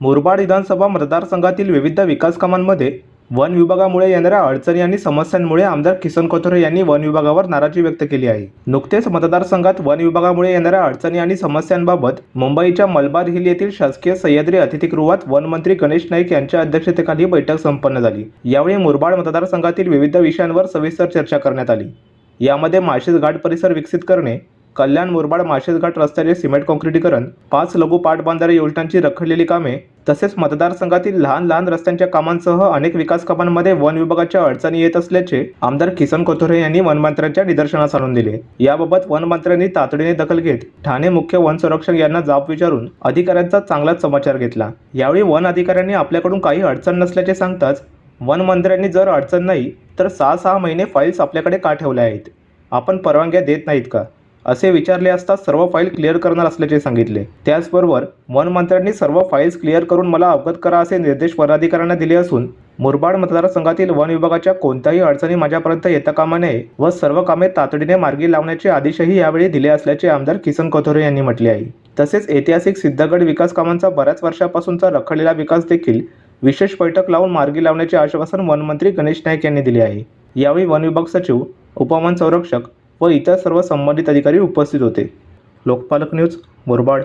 मुरबाड विधानसभा मतदारसंघातील विविध विकास कामांमध्ये वन विभागामुळे येणाऱ्या अडचणी आणि समस्यांमुळे आमदार किसन कोथोरे यांनी वन विभागावर नाराजी व्यक्त केली आहे. नुकतेच मतदारसंघात वन विभागामुळे येणाऱ्या अडचणी आणि समस्यांबाबत मुंबईच्या मलबार हिल येथील शासकीय सह्याद्री अतिथीगृहात वनमंत्री गणेश नाईक यांच्या अध्यक्षतेखाली बैठक संपन्न झाली. यावेळी मुरबाड मतदारसंघातील विविध विषयांवर सविस्तर चर्चा करण्यात आली. यामध्ये माळशेज घाट परिसर विकसित करणे कल्याण मुरबाड माळशेज घाट रस्त्याचे सिमेंट काँक्रिटीकरण पाच लघु पाटबंधारे योजनांची रखडलेली कामे तसेच मतदारसंघातील लहान लहान रस्त्यांच्या कामांसह अनेक विकास कामांमध्ये वन विभागाच्या अडचणी येत असल्याचे आमदार किसन कोथोरे यांनी वनमंत्र्यांच्या निदर्शनास आणून दिले. याबाबत वनमंत्र्यांनी तातडीने दखल घेत ठाणे मुख्य वन संरक्षक यांना जाब विचारून अधिकाऱ्यांचा चांगलाच समाचार घेतला. यावेळी वन अधिकाऱ्यांनी आपल्याकडून काही अडचण नसल्याचे सांगताच वनमंत्र्यांनी जर अडचण नाही तर सहा सहा महिने फाईल्स आपल्याकडे का ठेवल्या आहेत? आपण परवानग्या देत नाहीत का? असे विचारले असता सर्व फाईल क्लिअर करणार असल्याचे सांगितले. त्याचबरोबर वनमंत्र्यांनी सर्व फाईल्स क्लिअर करून मला अवगत करा असे निर्देश वनाधिकाऱ्यांना दिले असून मुरबाड मतदारसंघातील वन विभागाच्या कोणत्याही अडचणी माझ्यापर्यंत येता कामा नये व सर्व कामे तातडीने मार्गी लावण्याचे आदेशही यावेळी दिले असल्याचे आमदार किसन कथोरे यांनी म्हटले आहे. तसेच ऐतिहासिक सिद्धगड विकास कामांचा बऱ्याच वर्षापासूनचा रखडलेला विकास देखील विशेष बैठक लावून मार्गी लावण्याचे आश्वासन वनमंत्री गणेश नाईक यांनी दिले आहे. यावेळी वन विभाग सचिव उपवन संरक्षक व इतर सर्व संबंधित अधिकारी उपस्थित होते. लोकपालक न्यूज मुरबाड.